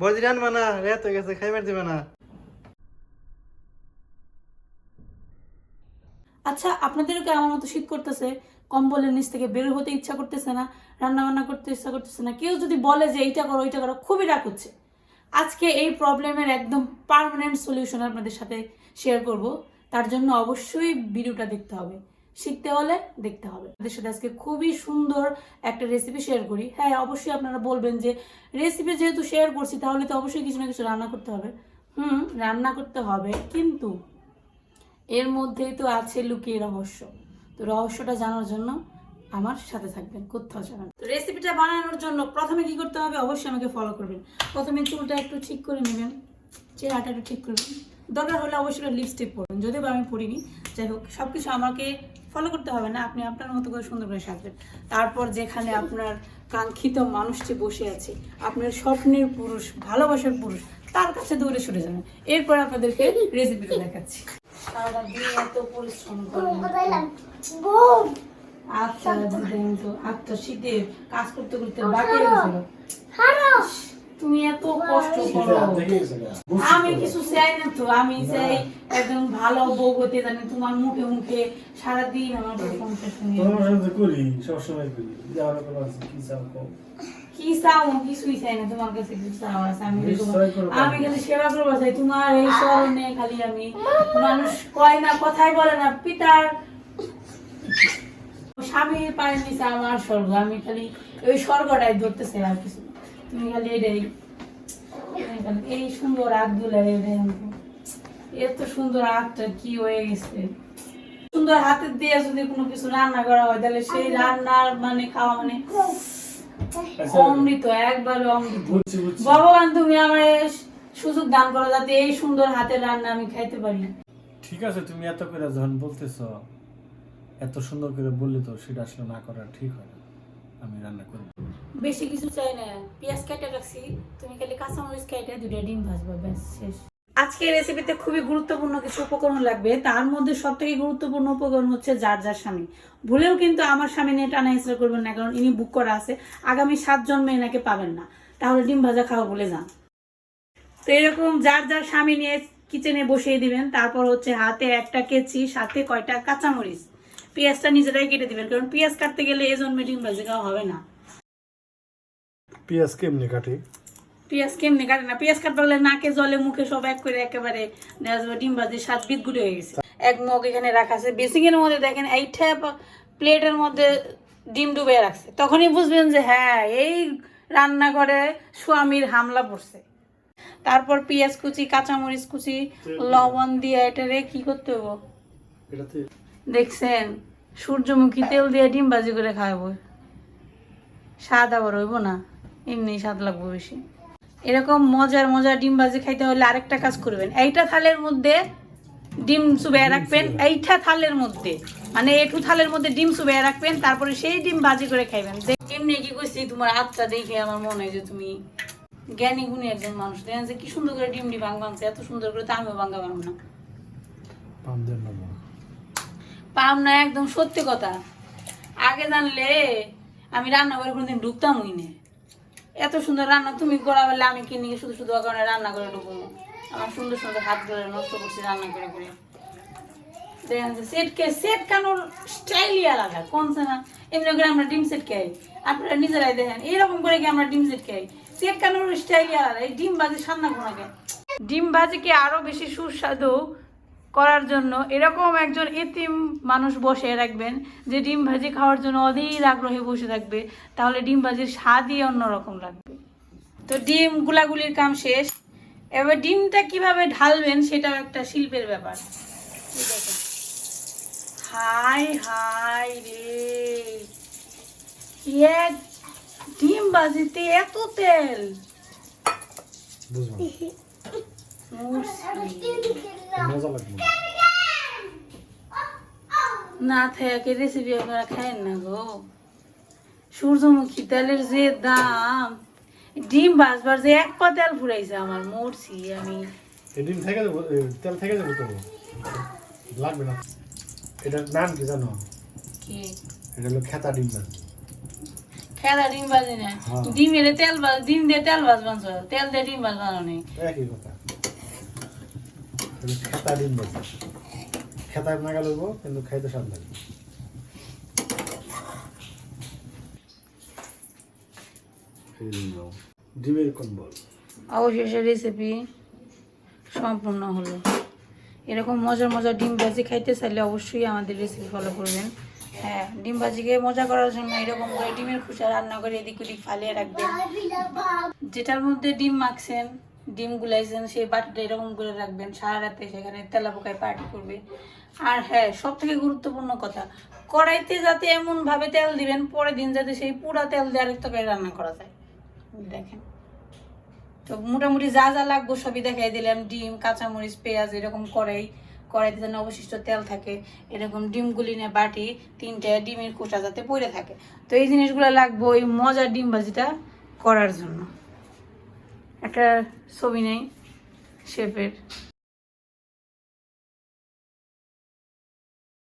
বৌদি রানবা না রেত হয়ে গেছে না। আচ্ছা আপনাদেরকে আমার মতো শীত করতেছে? কম্বলের নিচ থেকে বের হতে ইচ্ছা করতেছে না রান্না বান্না করতে ইচ্ছা করতেছে না, কেউ যদি বলে যে এইটা করো, ওইটা করো, খুবই রাগ হচ্ছে। আজকে এই প্রবলেমের একদম পার্মানেন্ট সলিউশন আপনাদের সাথে শেয়ার করব। তার জন্য অবশ্যই ভিডিওটা দেখতে হবে। শিখতে হলে দেখতে হবে। আপনাদের সাথে আজকে খুবই সুন্দর একটা রেসিপি শেয়ার করি। হ্যাঁ অবশ্যই আপনারা বলবেন যে রেসিপি যেহেতু শেয়ার করছি, তাহলে তো অবশ্যই কিছু না কিছু রান্না করতে হবে। হুম, রান্না করতে হবে, কিন্তু এর মধ্যেই তো আছে লুকিয়ে রহস্য। তো রহস্যটা জানার জন্য আমার সাথে থাকবেন, কোথাও যাবেন তো রেসিপিটা বানানোর জন্য প্রথমে কি করতে হবে? অবশ্যই আমাকে ফলো করবেন। প্রথমে চুলটা একটু ঠিক করে নেবেন, চেহারাটা একটু ঠিক করবেন। দরকার হলে অবশ্যই লিপস্টিক পরবেন। যদিও আমি পরিনি যাই হোক সব কিছু আমাকে ফলো করতে হবে না। আপনি আপনার মতো করে সুন্দর করে সাজবেন। তারপর যেখানে আপনার কাঙ্ক্ষিত মানুষটি বসে আছে আপনার স্বপ্নের পুরুষ ভালোবাসার পুরুষ তার কাছে দৌড়ে সরে যাবেন। এরপর আপনাদেরকে রেসিপিটা দেখাচ্ছি। সারা দিন এত পরিশ্রম আচ্ছা আচ্ছা শীতের কাজ করতে করতে বাকি গেছিল। তুমি এত কষ্ট করো। আমি কিছু চাই না তো আমি চাই একদম ভালো বউ হতে জানি তোমার মুখে মুখে সারাদিন আমার প্রশংসা শুনি। তোমার সাথে করি সবসময় করি। যাওয়ার আছে কি চাও কও। কি চাও? কিছুই চাই না তোমার কাছে কিছু চাও আছে আমি। আমি খালি সেবা করব চাই তোমার এই স্মরণে খালি আমি। মানুষ কয় না কথাই বলে না পিতার স্বামীর পায়ের নিচে আমার স্বর্গ আমি খালি ওই স্বর্গটাই ধরতে চাই আর কিছু। তুমি খালি এটাই এই সুন্দর হাতগুলো এত সুন্দর হাতটা কি হয়ে গেছে? সুন্দর হাতের দিয়ে যদি কোনো কিছু রান্না করা হয় তাহলে সেই রান্নার মানে খাওয়া মানে আচ্ছা, অমৃত একবারে অমৃত। ভগবান তুমি আমার সুযোগ দান করো যাতে এই সুন্দর হাতের রান্না আমি খাইতে পারি। ঠিক আছে তুমি এত করে যখন বলতেছ এত সুন্দর করে বললে তো সেটা আসলে না করা ঠিক হয় না। আমি রান্না করব। বেশি কিছু চাই না। পেঁয়াজ কেটে রাখছি। তুমি খালি কাঁচামরিচ কেটে দুটো ডিম ভাজবা, ব্যাস, শেষ। আজকে রেসিপিতে খুবই গুরুত্বপূর্ণ কিছু উপকরণ লাগবে। তার মধ্যে সব থেকে গুরুত্বপূর্ণ উপকরণ হচ্ছে যার যার স্বামী। ভুলেও কিন্তু আমার স্বামী নিয়ে টানা হিসেবে করবেন না, কারণ ইনি বুক করা আছে। আগামী সাত জন্মে এনাকে পাবেন না। তাহলে ডিম ভাজা খাওয়া বলে যান। তো এরকম যার যার স্বামী নিয়ে কিচেনে বসিয়ে দিবেন। তারপর হচ্ছে হাতে একটা কেচি, সাথে কয়টা কাঁচামরিচ। পেঁয়াজটা নিজেরাই কেটে দিবেন, কারণ পেঁয়াজ কাটতে গেলে এই জন্মে ডিম ভাজি খাওয়া হবে না। পেঁয়াজ কেমনি কাটি? পেঁয়াজ কেমনি কাটে না? পেঁয়াজ নাকে জলে মুখে সব এক করে একেবারে ডিম ভাজি বিদগুড়ি হয়ে গেছে। এক মগ এখানে রাখা আছে। মধ্যে দেখেন এইটা প্লেটের মধ্যে ডিম ডুবে রাখছে। তখনই বুঝবেন যে হ্যাঁ এই রান্নাঘরে স্বামীর হামলা পড়ছে। তারপর পেঁয়াজ কুচি কাঁচামরিচ কুচি লবণ দিয়ে এটারে কি করতে হবে? দেখছেন সূর্যমুখী তেল দিয়ে ডিম ভাজি করে খাওয়াবো। স্বাদ আবার হইব না। এমনি স্বাদ লাগবে বেশি। এরকম মজার মজার ডিম ভাজি খাইতে হলে আরেকটা কাজ করবেন। এইটা থালের মধ্যে ডিম চুবিয়ে রাখবেন। এইটা থালের মধ্যে। মানে একটু থালের মধ্যে ডিম চুবিয়ে রাখবেন তারপরে সেই ডিম ভাজি করে খাইবেন। এমনি কি করছি তোমার আত্মা দেখে আমার মনে হয় যে তুমি জ্ঞানী গুণী একজন মানুষ। দেখেন যে কি সুন্দর করে ডিম ডি ভাঙ ভাঙছে এত সুন্দর করে তো আমিও ভাঙা পারব না। পাম না একদম সত্যি কথা। আগে জানলে আমি রান্নাঘরে কোনোদিন ঢুকতাম না। এত সুন্দর রান্না তুমি করা বলে আমি কিনে শুধু শুধু ওখানে রান্না করে ঢুকবো আমার সুন্দর সুন্দর হাত ধরে নষ্ট করছি রান্না করে করে। স্টাইলই আলাদা, কোন এমনি করে আমরা ডিম সেট খাই। আপনারা নিজেরাই দেখেন করে কি আমরা ডিম সেট খাই? কানোর আলাদা, এই ডিম ভাজি সান্না কোনাকে ডিম আরও বেশি সুস্বাদু? করার জন্য এরকম একজন এতিম মানুষ বসে রাখবেন যে ডিম ভাজি খাওয়ার জন্য অধীর আগ্রহে বসে থাকবে তাহলে ডিম ভাজির স্বাদই অন্যরকম লাগবে। তো ডিম গুলাগুলির কাম শেষ। এবার ডিমটা কীভাবে ঢালবেন সেটাও একটা শিল্পের ব্যাপার। হাই হাই রে। এক ডিম ভাজিতে এত তেল? বুঝলাম। মজা লাগবে না। থাকে রেসিপি আপনারা খায়েন না গো। সূর্যমুখী তেলের যে দাম ডিম ভাজবার যে এক পা তেল ফুরাইছে আমার মরছি আমি। ডিম থেকে তেল থেকে যাবে তো। লাগবে না। এটার নাম কি জানো? কি? এটা হলো খেতা ডিম না খেলা ডিম ভাজি না। হ্যাঁ। ডিম এলে তেল ভাজ ডিম দিয়ে তেল ভাজ বানছো তেল দিয়ে ডিম বানানো নেই। একই কথা। খালি খেতা ডিম বাজি খেতা নাগা লইব কিন্তু খাইতে স্বাদ লাগে। ডিমের কম্বল। অবশেষে রেসিপি সম্পূর্ণ হলো। এরকম মজার মজার ডিম ভাজি খাইতে চাইলে অবশ্যই আমাদের রেসিপি ফলো করবেন। হ্যাঁ ডিম ভাজিকে মজা করার জন্য এরকম করে ডিমের খোসা রান্না করে এদিক ওদিক ফালিয়ে রাখবেন। যেটার মধ্যে ডিম মাখছেন ডিম গুলাইছেন সেই বাটিটা এরকম করে রাখবেন, সারা রাতে সেখানে তেলা পোকায় পার্টি করবে। আর হ্যাঁ সব থেকে গুরুত্বপূর্ণ কথা, কড়াইতে যাতে এমন ভাবে তেল দিবেন, পরের দিন যাতে সেই পুরা তেল দিয়ে আরেক তরকারি রান্না করা যায়। দেখেন। তো মোটামুটি যা যা লাগবো সবই দেখাই দিলাম, ডিম, কাঁচামরিচ, পেঁয়াজ এরকম কড়াই, কড়াইতে যেন অবশিষ্ট তেল থাকে, এরকম ডিমগুলি নিয়ে বাটি, তিনটে ডিমের খোসা যাতে পড়ে থাকে। তো এই জিনিসগুলো লাগবো ওই মজার ডিম ভাজিটা করার জন্য। একটা ছবি নেই শেফের।